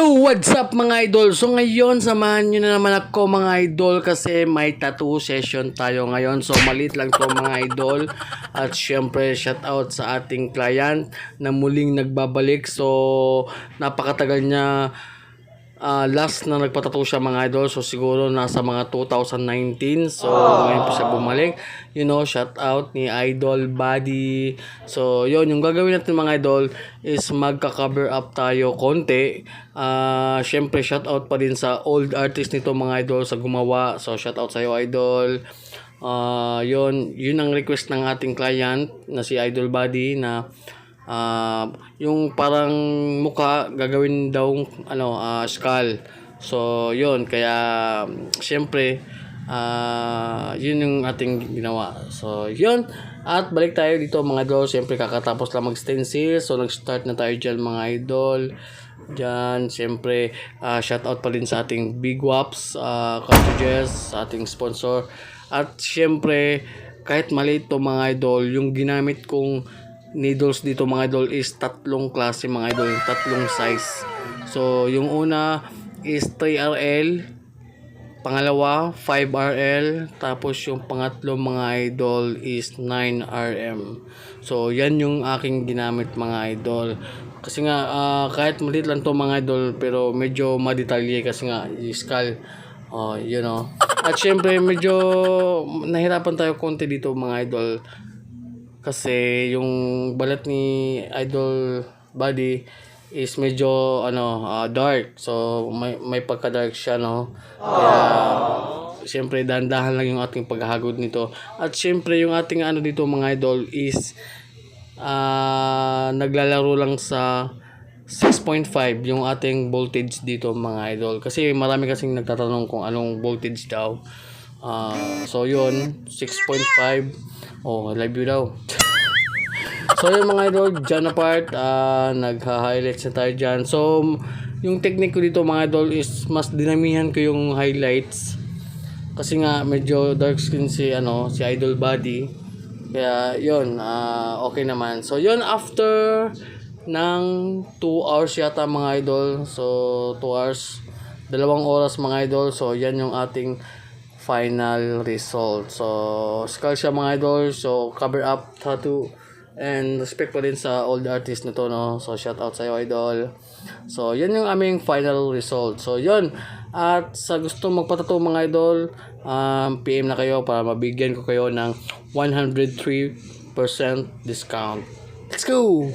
Hello, what's up mga idol? So ngayon, samahan nyo na naman ako mga idol kasi may tattoo session tayo ngayon. So malit lang to mga idol. At syempre, shout out sa ating client na muling nagbabalik. So napakatagal niya ah, last na nagpatato siya mga idol. So siguro nasa mga 2019. So ngayon po siya bumalik. You know, shout out ni Idol Buddy. So yun, yung gagawin natin mga idol is magka-cover up tayo konti. Ah, syempre shout out pa din sa old artist nito mga idol sa gumawa. So shout out sa iyo idol. Ah, yun, yun ang request ng ating client na si Idol Buddy na ah, yung parang mukha gagawin daw ano ah, skull. So yun kaya syempre ah yun yung ating ginawa. So yun at balik tayo dito mga idol. Syempre kakatapos lang mag-stencil. So nag-start na tayo dyan mga idol. Diyan, syempre, ah shout out pa din sa ating Big Waps uh, cartridges, ating sponsor. At syempre, kahit maliit to mga idol, yung ginamit kong needles dito mga idol is tatlong klase mga idol, tatlong size. So, yung una is 3RL, pangalawa 5RL, tapos yung pangatlo mga idol is 9RM. So, yan yung aking ginamit mga idol. Kasi nga, ah, kahit maliit lang to mga idol, pero medyo madetalye kasi nga, yung skull, oh, you know. At syempre, medyo nahirapan tayo konti dito mga idol. Kasi yung balat ni Idol Buddy is medyo ano ah, dark. So may may pagka-dark siya no. Kaya siyempre dahan-dahan lang yung ating paghahagod nito. At siyempre yung ating ano dito mga idol is ah naglalaro lang sa 6.5 yung ating voltage dito mga idol. Kasi marami kasing nagtatanong kung anong voltage daw. Ah, so yun, 6.5. Oh, live view daw. So yun mga idol, dyan na part, ah, nagha-highlights na tayo dyan. So, yung technique ko dito mga idol is mas dinamihan ko yung highlights. Kasi nga medyo dark skin si ano, si Idol Body. Kaya yun, ah, okay naman. So yun after ng 2 hours yata mga idol. So 2 hours, dalawang oras mga idol. So yan yung ating final result. So skull siya mga idol. So cover up tattoo and respect pa din sa old artist na to no. So shout out sa iyo idol. So yan yung aming final result. So yun. At sa gusto magpatato mga idol, um, PM na kayo para mabigyan ko kayo ng 103% discount. Let's go!